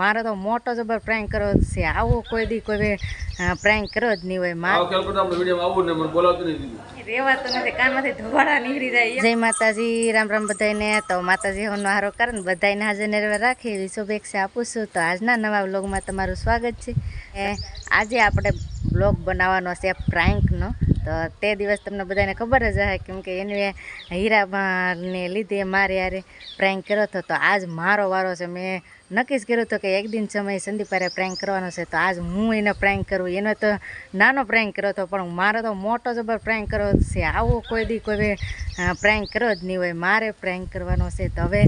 મારે તો મોટો જબર પ્રેન્ક કરો છે. આવો કોઈ દી કોઈ પ્રેન્ક કર્યો જ નહીં હોય મારે. આવો ખ્યાલ કરતા આપણે વિડીયોમાં આવું ને મને બોલાવતું નહીં દીધું. રેવાતું નથી કાનમાંથી ધોવાડા નીકળી જય માતાજી રામ રામ બધાને તો માતાજી હોનો હારો કરે ને બધાને હાજર નરવા રાખી એવી શુભેચ્છા આપું છું. તો આજના નવા બ્લોગમાં તમારું સ્વાગત છે. એ આજે આપણે બ્લોગ બનાવવાનો છે પ્રેન્કનો તો તે દિવસ તમને બધાને ખબર જ હશે કેમકે એને હીરાને લીધે મારે યારે પ્રેન્ક કર્યો હતો. તો આજ મારો વારો છે. મેં નક્કી જ કર્યું હતું કે એક દિન સમય સંદીપ હારે પ્રેન્ક કરવાનો છે, તો આજ હું એને પ્રેન્ક કરું. એનો તો નાનો પ્રેન્ક કર્યો હતો, પણ મારો તો મોટો જબર પ્રેન્ક કર્યો છે. આવો કોઈ દી કોઈ પ્રેન્ક કર્યો જ નહીં હોય. મારે પ્રેન્ક કરવાનો છે. તો હવે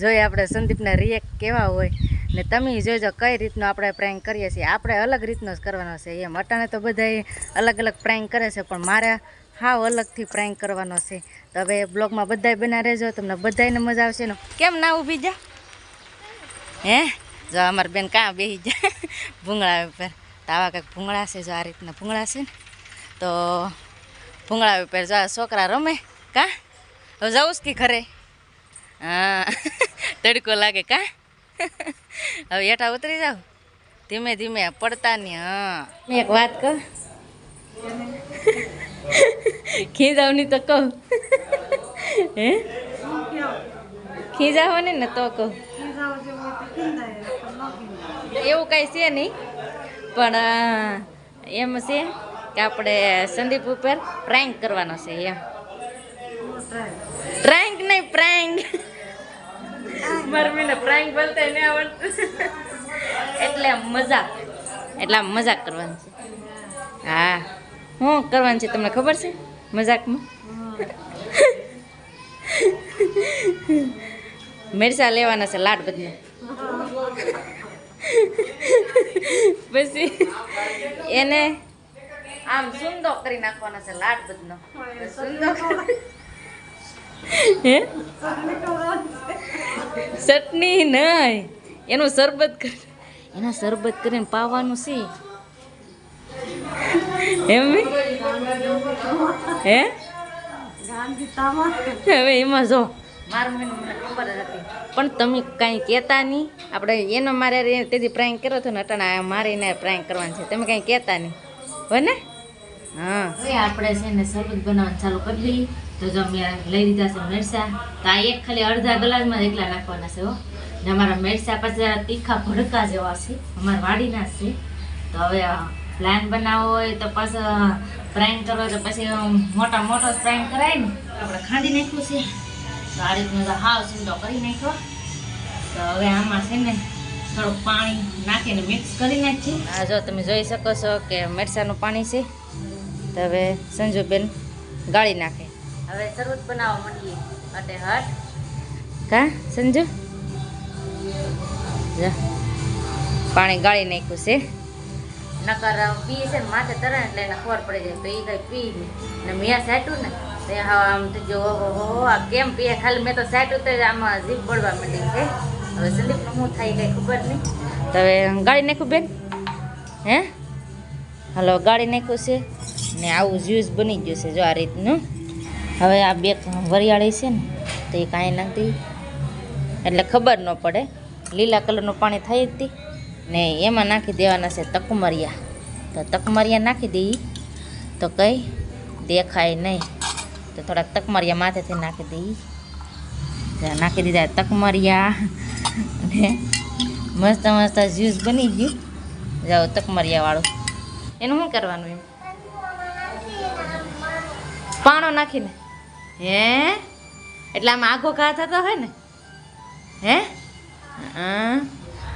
જોઈએ આપણે સંદીપના રિએક્ટ કેવા હોય ને તમે જોજો કઈ રીતનો આપણે પ્રેન્ક કરીએ છીએ. આપણે અલગ રીતનો જ કરવાનો છે. એમ અટાણે તો બધાય અલગ અલગ પ્રેન્ક કરે છે, પણ મારે હાવ અલગથી પ્રેન્ક કરવાનો છે. તો હવે બ્લોગમાં બધાય બના રહેજો. તમને બધાયને મજા આવશે. ને કેમ ના ઊભી જા? હે? જો અમારા બેન કાં બેસી જાય ભૂંગળા ઉપર. તો આવા કંઈક ભૂંગળા છે, જો આ રીતના ભૂંગળા છે ને. તો ભૂંગળા ઉપર જો છોકરા રમે. કાં? હવે જવું કે ઘરે. હા. તડકો લાગે, કાં? હવે હેઠા ઉતરી જાવ ધીમે ધીમે પડતા ને, હા. મેં એક વાત કહું. ખીજાવની તો કહું. હે? ખીજાવવાની ને તો કહું. એવું કાંઈ છે નહીં. પણ એમ છે કે આપણે સંદીપ ઉપર પ્રેન્ક કરવાનો છે એમ. પ્રેન્ક નહીં પ્રેન્ક મરમીને પ્રેન્ક બોલતા એને આવડતું. એટલે મજાક. એટલે આમ મજાક કરવાની છે. હા. શું કરવાનું છે તમને ખબર છે? મજાકમાં? મિરસા લેવાના છે લાડ બધને પછી એને આમ સુંદો કરી નાખવાનો છે લાડ બધનો સુંદો હે ચટણી નહીં એનું શરબત કરી એના શરબત કરીને પાવાનું છે એમ? હે હવે એમાં જો મારું મને મને ખબર જ હતી પણ તમે કાંઈ કહેતા નહીં. આપણે એનો મારે તેથી પ્રેન્ક કર્યો હતો ને અટાણા મારે એને પ્રેન્ક કરવાનું છે. તમે કાંઈ કહેતા નહીં. હોય ને? હા. આપણે છે ને શરબત બનાવવાનું ચાલુ કરી દઈએ. તો જો અમે લઈ લીધા છે મેરસા તો આ એક ખાલી અડધા ગ્લાસમાં એકલા નાખવાના છે હો. ને અમારા મેરસા પાછા તીખા ભડકા જેવા છે. અમારા વાડીના છે. તો હવે પ્લાન બનાવવો હોય તો પાછો પ્રેન્ક કરવો તો પછી મોટા મોટો પ્રેન્ક કરાય ને. આપણે ખાંડી નાખ્યું છે. આ રીતનું હાવ સુંદો કરી નાખ્યો. તો હવે આમાં છે ને થોડુંક પાણી નાખીને મિક્સ કરી નાખીએ. આ જો તમે જોઈ શકો છો કે મરસાનું પાણી છે. તો હવે સંજુબેન ગાળી નાખે. હવે શરૂઆત બનાવવા માંડીએ. અટે હટ. કા સંજુ? જા પાણી ગાળી નાખ્યું છે. નકર પીએ છે ને માથે તરણ એટલે એને ખબર પડી જાય. તો એ કઈ પી ને મેં સાટું ને આમ તો આ કેમ પીએ? ખાલી મેં તો સાટ્યું તો આમાં જીભ બળવા માંડી છે. હવે સંદીપનું શું થાય કઈ ખબર નહીં. તો હવે ગાળી નાખ્યું બેન. હે? હલો, ગાળી નાખ્યું છે. ને આવું જ્યુસ બની ગયું છે જો આ રીતનું. હવે આ બે વરિયાળી છે ને, તો એ કાંઈ નથી. એટલે ખબર ન પડે. લીલા કલરનું પાણી થઈ હતી. ને એમાં નાખી દેવાના છે તકમરિયા. તો તકમરિયા નાખી દઈએ. તો કંઈ દેખાય નહીં. તો થોડાક તકમરિયા માથેથી નાખી દઈએ નાખી દીધા તકમરિયા. અને મસ્ત મસ્ત જ્યુસ બની ગયું. જાઓ તકમરિયાવાળું એનું શું કરવાનું એમ? પાણો નાખીને. હે? એટલે આમાં આઘો ઘા થતો હોય ને? હે?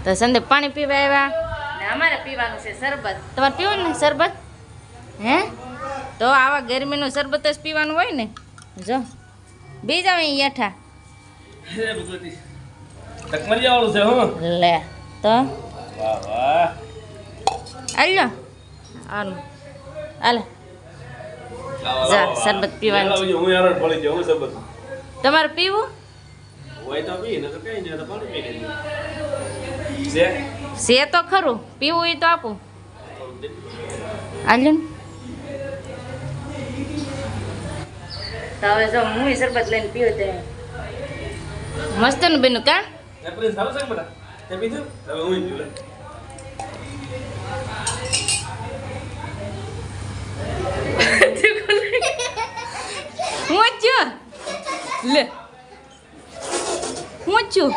તો સંદે પાણી પીવા આવ્યા. અમારે પીવાનું છે શરબત. તમારે પીવું ને શરબત? હે? તો આવા ગરમીનું શરબત જ પીવાનું હોય ને? જો. બી જાવ યઠા હે ભગવતી તકમરિયા વાળું છે હું. લે તો. વાહ આનું હાલે જા શરબત પીવાનું તમારે પીવું? હોય તો પી ને કઈ નહીં તો પાણી પી લેજો. છે છે તો ખરું. પીવું એ તો આપું. આલ્યો તો હવે જો હું શરબત લઈને પીવું તે. મસ્તનું બેનું કા? એપ્રિલ સારું છે બેટા તે પીધું હવે હું છું. લે. હું છું.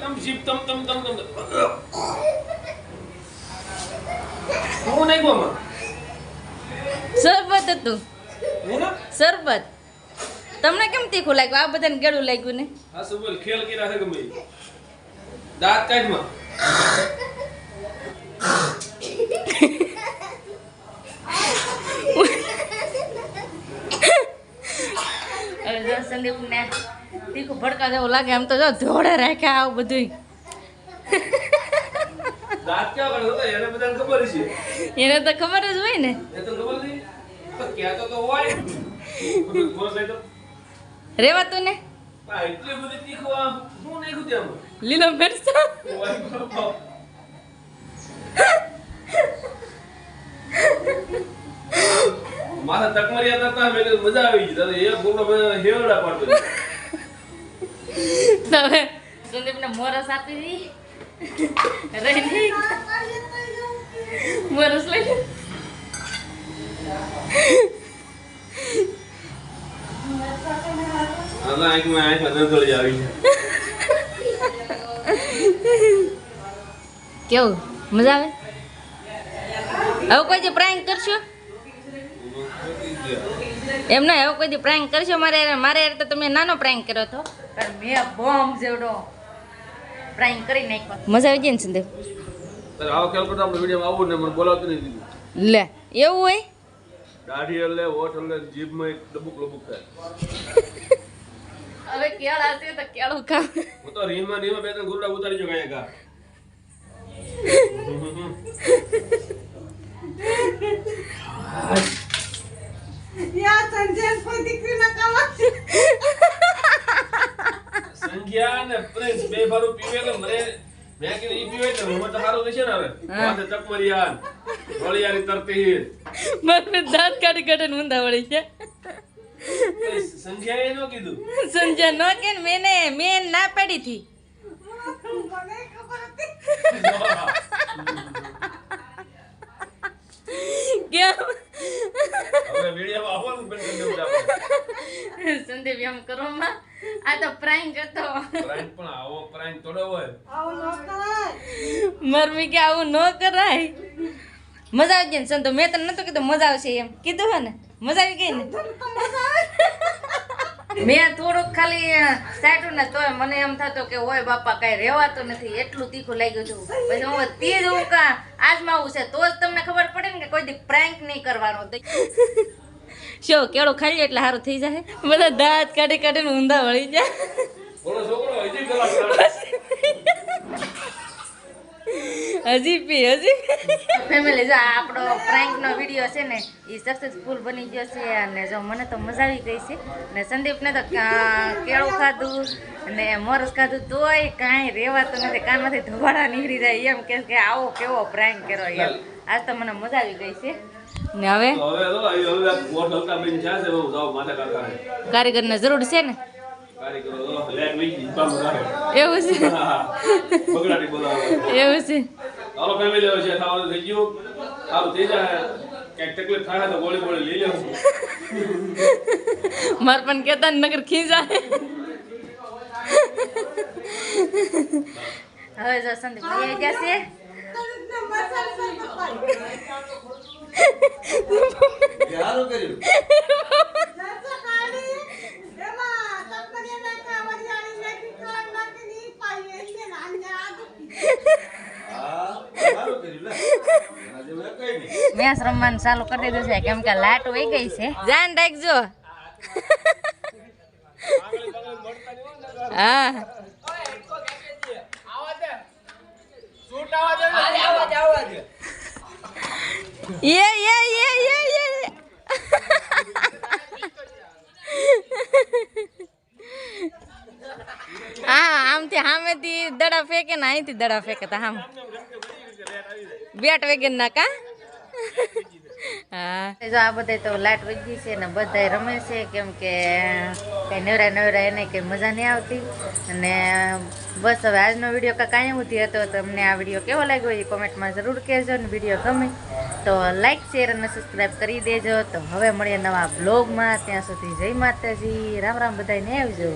તમ તમ તમ તમ હું નહીં ગોમાં શરબત હતું. સરબત શરબત. તમને કેમ તીખું લાગ્યું? આ બધાને ગળું લાગ્યું ને? હા સુબલ ખેલ કર્યા રાખે ગમે. દાંત કાઢમાં. જો તીખું ભડકા જેવું લાગે એમ તો જો ધોળે રાખે આવું બધું એને ખબર તો ખબર જ હોય ને. તો તો હોય. રેવાતું ને લીલો મરચો. મારા તકમરિયા કરતા મેં મજા આવી ગઈ. એ ગોળો હેવડા પાડતો તમે હવે સંદીપને મોરસ આપી દી. રહી નહીં. મોરસ લઈ આવી કેવું? મજા આવે? હવે કોઈ દી પ્રાંક કરશો? એમ ના હવે કોઈ દી પ્રાંક કરશો? મારે મારે તો તમે નાનો પ્રાંક કર્યો હતો મેં બોમ્બ જેવડો પ્રાંક કરી નાખ્યો. મજા આવી જાય ને સંદીપ? આવો ખ્યાલ કરતા આપણે વિડીયોમાં આવું ને મને બોલાવતું નહીં દીધું લે એવું હોય? દાઢી એટલે હોઠ એટલે જીભમાં એક ડબુક લબુક થાય. હવે કેળ છે તો કેળું ખાવ હું તો રીમાં રીમાં બે ત્રણ ગુરડા ઉતારી જો કાંઈ કા સંખ્યા ને પ્રિન્સ બે ભારું પીવે એટલે મરે મેં કીધું ઈ પીવે એટલે મને તો સારું થશે ને હવે. માથે ચકમરિયાન વળિયારી તરતી. મને દાંત કાઢી કાઢીને ઊંધા વળી છે. સંખ્યા એ નો કીધું. સંજય નો કે મેને મેં ના પાડી થી કેમ? હવે વીડિયો આવવાનું બંધ કરી દેવું સંદીપ એમ કરો માં આ તો પ્રાંક હતો. પ્રાંક પણ આવો પ્રાંક થોડો હોય. મરમી કે આવું ન કરાય. મજા આવજે ને સંતો મેં તને નતું કીધું મજા આવશે એમ. કીધું હે ને? મજા આવી ગઈ ને? મેં થોડુંક ખાલી સાઈટું ને તોય મને એમ થતો કે ઓય બાપા કઈ રહેવાતું નથી એટલું તીખું લાગ્યું છું પછી હું તે જ હું કા આજમાવું છે તો જ તમને ખબર પડે ને કે કોઈ દી પ્રેન્ક નહીં કરવાનો. શો કેળો ખાઈ એટલે સારું થઈ જાય? બધા દાંત કાઢી કાઢીને ઊંધા વળી જાય. હજી પી હજી ફેમિલી જો આ આપણો પ્રેન્કનો વીડિયો છે ને એ સક્સેસફુલ બની ગયો છે અને જો મને તો મજા આવી ગઈ છે. ને સંદીપને તો કા- કેળું ખાધું અને મોરસ ખાધું તોય કાંઈ રહેવાતું નથી કાનમાંથી ધોવાડા નીકળી જાય. એમ કે કે આવો કેવો પ્રેન્ક કર્યો એમ. આજ તો મને મજા આવી ગઈ છે. ને હવે? કારીગરની જરૂર છે ને? એવું છે. એવું છે. હાલો ફેમિલી હવે છે થવાનું થઈ ગયું સારું થઈ જાય ક્યાંક તકલીફ થાય તો ગોળી ગોળી લઈ લેવું માર પણ કેતા ને નગર ખીજાય હવે જો સંદીપ આવી જશે સારું કર્યું હા સારું કર્યું લે આજે મેં કઈ નહીં મેચ રમવાનું ચાલુ કરી દીધું છે, કેમ કે લાઈટ વહી ગઈ છે. ધ્યાન રાખજો. હા. યે યે યે યે યે. હા, આમથી સામેથી દડા ફેંકે ને અહીંથી દડા ફેંકે તા આમ બેટ વેગન ના કા? હા. જો આ બધા તો લાઈટ વધી છે ને બધા રમે છે, કેમ કે કઈ નવરા નવરા એને કઈ મજા નહીં આવતી. અને બસ હવે આજનો વીડિયો કાંઈ કાંઈ ઉધી હતો. તમને આ વીડિયો કેવો લાગ્યો એ કોમેન્ટમાં જરૂર કહેજો ને વીડિયો ગમે તો લાઈક, શેર અને સબસ્ક્રાઈબ કરી દેજો. તો હવે મળીએ નવા બ્લોગમાં. ત્યાં સુધી જય માતાજી. રામ રામ બધાને આવજો.